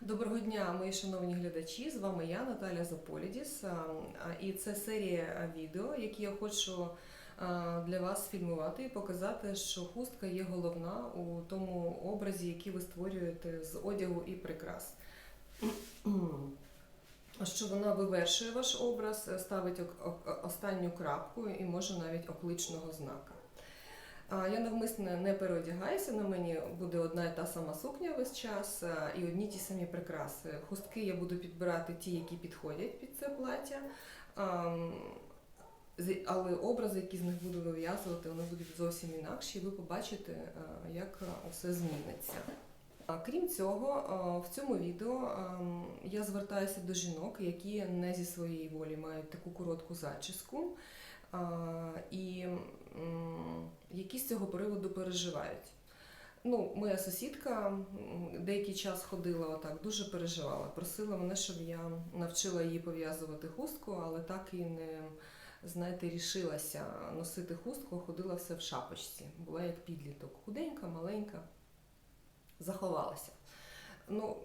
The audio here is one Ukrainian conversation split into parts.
Доброго дня, мої шановні глядачі. З вами я, Наталя Заполідіс. А, І це серія відео, які я хочу для вас фільмувати і показати, що хустка є головна у тому образі, який ви створюєте з одягу і прикрас. Що вона вивершує ваш образ, ставить ок- ок- останню крапку і може навіть окличного знака. Я навмисно не переодягаюся, на мені буде одна і та сама сукня весь час і одні ті самі прикраси. Хустки я буду підбирати ті, які підходять під це плаття. Але образи, які з них буду вив'язувати, вони будуть зовсім інакші, і ви побачите, як все зміниться. Крім цього, в цьому відео я звертаюся до жінок, які не зі своєї волі мають таку коротку зачіску. І які з цього приводу переживають. Ну, моя сусідка деякий час ходила отак, дуже переживала. Просила мене, щоб я навчила її пов'язувати хустку, але так і не знаєте, рішилася носити хустку, ходила все в шапочці. Була як підліток. Худенька, маленька, заховалася. Ну,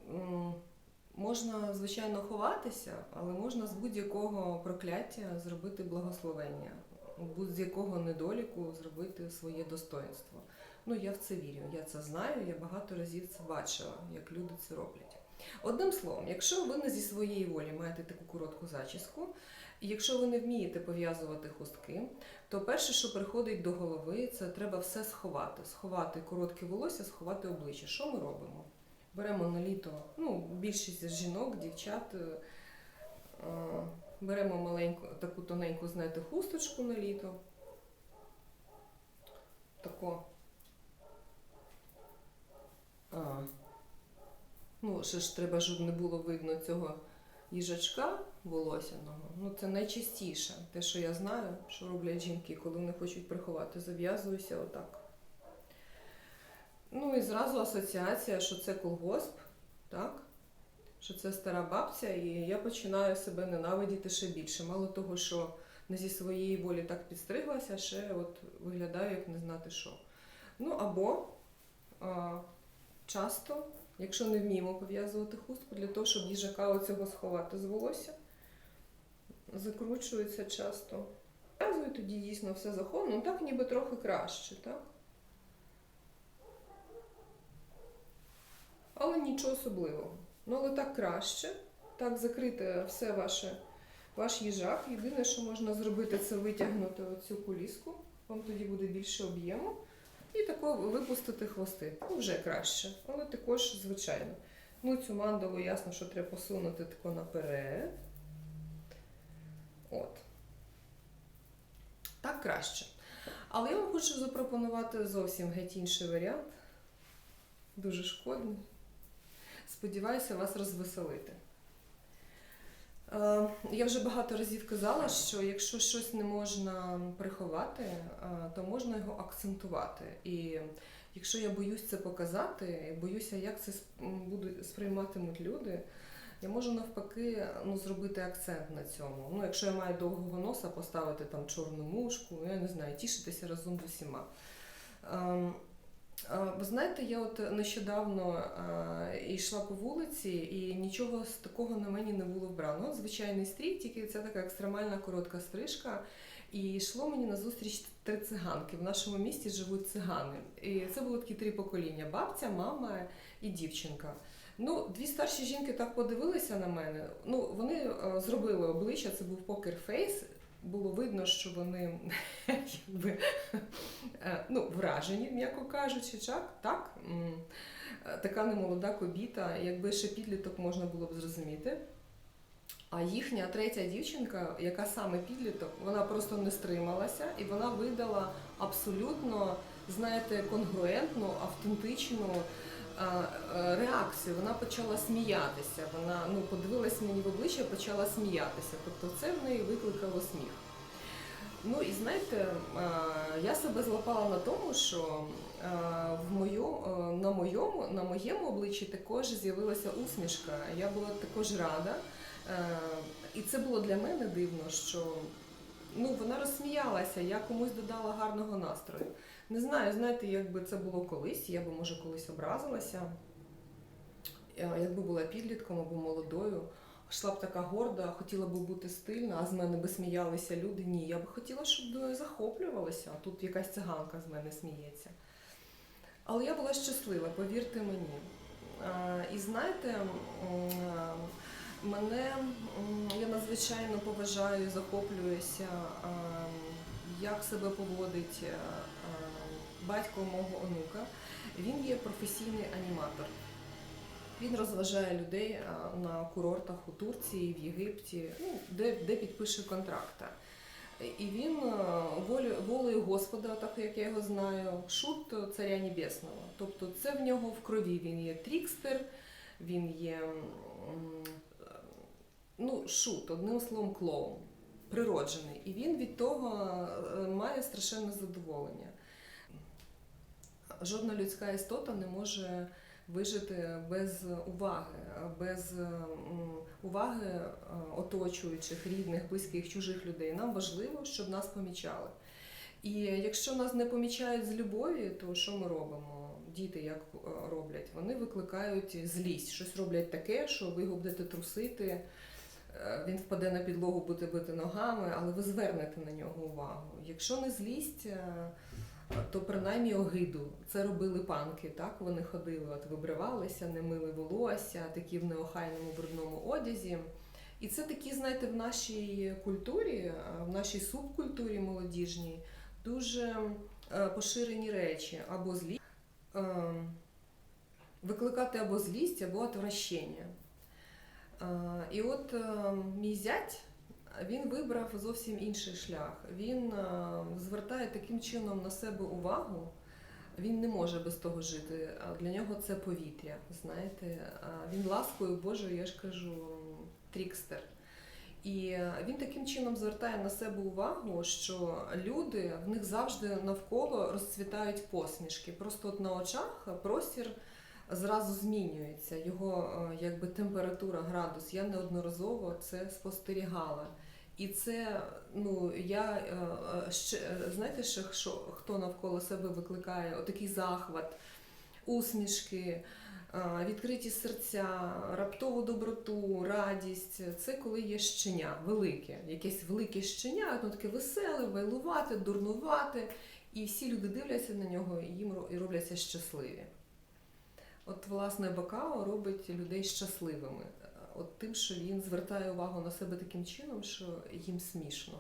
можна, звичайно, ховатися, але можна з будь-якого прокляття зробити благословення будь-якого недоліку зробити своє достоинство. Ну, я в це вірю, я це знаю, я багато разів це бачила, як люди це роблять. Одним словом, якщо ви не зі своєї волі маєте таку коротку зачіску, і якщо ви не вмієте пов'язувати хустки, то перше, що приходить до голови, це треба все сховати. Сховати коротке волосся, сховати обличчя. Що ми робимо? Беремо на літо, ну, більшість жінок, дівчат. е, е, Беремо маленьку, таку тоненьку, знаєте, хусточку на літо. Тако. А. Ну, ще ж треба, щоб не було видно цього їжачка волосяного. Ну, це найчастіше. Те, що я знаю, що роблять жінки, коли вони хочуть приховати, зав'язуюся отак. Ну і зразу асоціація, що це колгосп, так? що це стара бабця, і я починаю себе ненавидіти ще більше. Мало того, що не зі своєї волі так підстриглася, ще от виглядаю як не знати що. Ну або а, часто, якщо не вміємо пов'язувати хустку, для того, щоб їжака оцього сховати з волосся, закручується часто. В'язую тоді дійсно все заховано, ну так ніби трохи краще, так? Але нічого особливого. Ну, але так краще. Так закрити все ваше, ваш їжак. Єдине, що можна зробити, це витягнути оцю куліску. Вам тоді буде більше об'єму. І тако випустити хвости. Ну, вже краще, але також звичайно. Ну, цю мандалу ясно, що треба посунути тако наперед. От. Так краще. Але я вам хочу запропонувати зовсім геть інший варіант. Дуже шкодний. Сподіваюся вас розвеселити. Е, Я вже багато разів казала, що якщо щось не можна приховати, е, то можна його акцентувати. І якщо я боюсь це показати, боюся, як це будуть сприйматимуть люди, я можу навпаки ну, зробити акцент на цьому. Ну, якщо я маю довгого носа, поставити там чорну мушку, я не знаю, тішитися разом з усіма. Ви знаєте, я от нещодавно йшла по вулиці, і нічого з такого на мені не було вбрано. Звичайний стрій, тільки це така екстремальна коротка стрижка. І йшло мені на зустріч три циганки. В нашому місті живуть цигани. І це було такі три покоління: бабця, мама і дівчинка. Ну, дві старші жінки так подивилися на мене. Ну, вони зробили обличчя, це був покер-фейс. Було видно, що вони якби Е, ну, вражені, м'яко кажучи, так, так. е, Така немолода кобіта, якби ще підліток можна було б зрозуміти. А їхня третя дівчинка, яка саме підліток, вона просто не стрималася і вона видала абсолютно, знаєте, конгруентну, автентичну реакцію. Вона почала сміятися. Вона ну, подивилась мені в обличчя, почала сміятися. Тобто це в неї викликало сміх. Ну і знаєте, е, я себе злапала на тому, що е, в мою, е, на, моєму, на моєму обличчі також з'явилася усмішка. Я була також рада. Е, І це було для мене дивно, що ну, вона розсміялася, я комусь додала гарного настрою. Не знаю, знаєте, якби це було колись, я би може колись образилася. е, якби була підлітком або молодою, йшла б така горда, хотіла б бути стильна, а з мене би сміялися люди. Ні, я б хотіла, щоб захоплювалися, а тут якась циганка з мене сміється. Але я була щаслива, повірте мені. Е, І знаєте, е, мене я надзвичайно поважаю захоплююся, е, як себе поводить е, е, батько мого онука. Він є професійний аніматор. Він розважає людей на курортах у Турції, в Єгипті, ну, де, де підпише контракта. І він е, волею Господа, так як я його знаю, шут царя небесного. Тобто це в нього в крові. Він є трікстер, він є ну, шут, одним словом, клоун, природжений. І він від того має страшенне задоволення. Жодна людська істота не може вижити без уваги, без уваги е, оточуючих, рідних, близьких, чужих людей. Нам важливо, щоб нас помічали. І якщо нас не помічають з любові, то що ми робимо? Діти як е, роблять? Вони викликають злість, щось роблять таке, що ви його будете трусити. е, Він впаде на підлогу, будете бити ногами, але ви звернете на нього увагу. Якщо не злість, е, то принаймні огиду. Це робили панки, так? Вони ходили, от вибривалися, не мили волосся, такі в неохайному брудному одязі. І це такі, знаєте, в нашій культурі, в нашій субкультурі молодіжній дуже е, поширені речі або злість, е, викликати або злість, або отвращення. Е, І от мій зять він вибрав зовсім інший шлях. Він е, звертає таким чином на себе увагу. Він не може без того жити. Для нього це повітря. Знаєте, він ласкою Божою, я ж кажу, трікстер. І е, він таким чином звертає на себе увагу, що люди в них завжди навколо розцвітають посмішки. Просто от на очах простір зразу змінюється. Його е, якби температура, градус. Я неодноразово це спостерігала. І це, ну я е, е, ще е, знаєте, ще що хто навколо себе викликає отакий захват, усмішки, відкриті серця, раптову доброту, радість. Це коли є щеня, велике, якесь велике щеня, воно таке веселе, вайлувате, дурнувате, і всі люди дивляться на нього і їм і робляться щасливі. От, власне, Бакао робить людей щасливими. От тим, що він звертає увагу на себе таким чином, що їм смішно.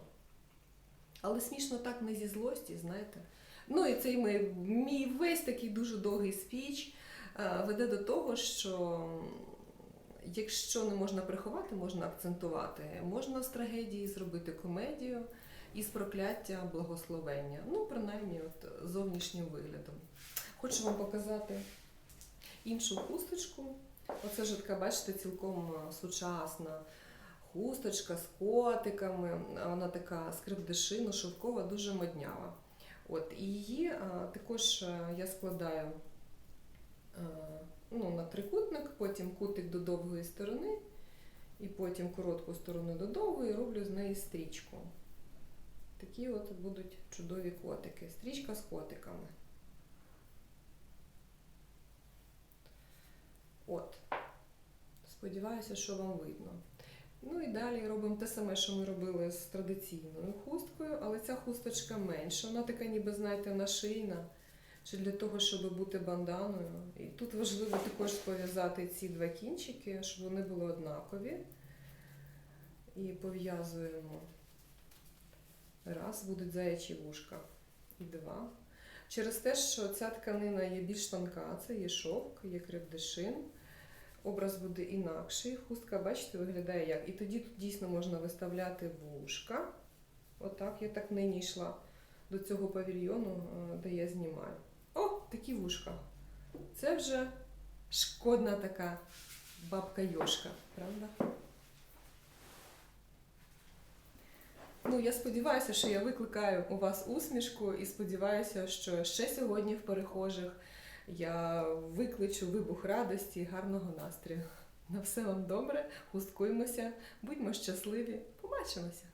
Але смішно так не зі злості, знаєте. Ну і цей мій, мій весь такий дуже довгий спіч е, веде до того, що якщо не можна приховати, можна акцентувати. Можна з трагедії зробити комедію і з прокляття благословення. Ну, принаймні, от зовнішнім виглядом. Хочу вам показати іншу хусточку. Оце ж така, бачите, цілком е, сучасна хусточка з котиками. Вона така скрипдешина, шовкова, дуже моднява. От, і її а, також е, я складаю е, ну, на трикутник, потім кутик до довгої сторони, і потім коротку сторону до довгої, і роблю з неї стрічку. Такі от будуть чудові котики. Стрічка з котиками. От. Сподіваюся, що вам видно. Ну і далі робимо те саме, що ми робили з традиційною хусткою, але ця хусточка менша. Вона така, ніби, знаєте, нашийна, чи для того, щоб бути банданою. І тут важливо також пов'язати ці два кінчики, щоб вони були однакові. І пов'язуємо. Раз, будуть заячі вушка. І два. Через те, що ця тканина є більш тонка, це є шовк, є крепдешин. Образ буде інакший. Хустка, бачите, виглядає як. І тоді тут дійсно можна виставляти вушка. Отак, я так нині йшла до цього павільйону, е, де я знімаю. О, такі вушка. Це вже шкодна така бабка Йошка, правда? Ну, я сподіваюся, що я викликаю у вас усмішку і сподіваюся, що ще сьогодні в перехожих я викличу вибух радості і гарного настрою. На все вам добре, хусткуємося, будьмо щасливі, побачимося!